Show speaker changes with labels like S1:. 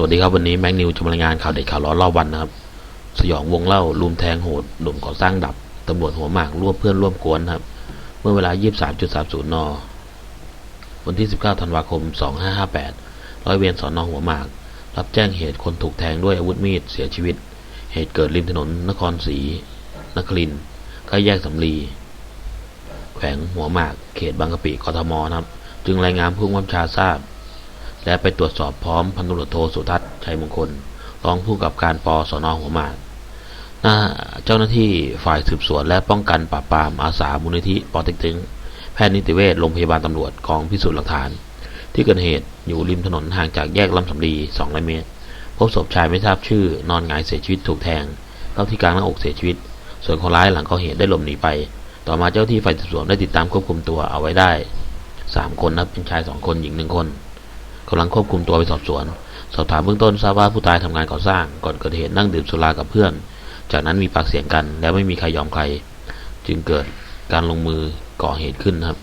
S1: สวัสดีครับวันนี้แม็กนิวจะมารายงานข่าวเด็ดข่าวร้อนรอบวันนะครับ สยองวงเล่าลุมแทงโหดหนุ่มก่อสร้างดับตำรวจหัวหมากร่วมเพื่อนร่วมกวนครับ เมื่อเวลา 23.30 น วันที่ 19 ธันวาคม 2558 ร้อยเวรสอนอหัวหมาก รับแจ้งเหตุคนถูกแทงด้วยอาวุธมีดเสียชีวิต เหตุเกิดริมถนนนครศรีนครินทร์ใกล้แยกสำลี แขวงหัวหมาก เขตบางกะปิกทมนะครับ จึงรายงานผู้กำกับชาทราบ และไปตรวจสอบพร้อมพันตำรวจโทสุทัศน์ชัยมงคลรองผู้กับการปสนหัวหมากหน้าเจ้าหน้าที่ฝ่ายสืบสวนและป้องกันปราบปรามอาสามูลนิธิปอเต็กตึงแพทย์นิติเวชโรงพยาบาลตำรวจกองพิสูจน์หลักฐาน ที่เกิดเหตุอยู่ริมถนนห่างจากแยกลำสำลี200เมตร พบศพชายไม่ทราบชื่อนอนหงายเสียชีวิตถูกแทงเข้าที่กลางหน้าอกเสียชีวิต ส่วนคนร้ายหลังก่อเหตุได้หลบหนีไป ต่อมาเจ้าที่ฝ่ายสืบสวนได้ติดตามควบคุมตัวเอาไว้ได้สามคนนะเป็นชายสองคนหญิงหนึ่งคน กำลังควบคุมตัวไปสอบสวน สอบถามเบื้องต้นทราบว่าผู้ตายทำงานก่อสร้าง ก่อนเกิดเหตุนั่งดื่มสุรากับเพื่อน จากนั้นมีปากเสียงกัน แล้วไม่มีใครยอมใคร จึงเกิดการลงมือก่อเหตุขึ้นครับ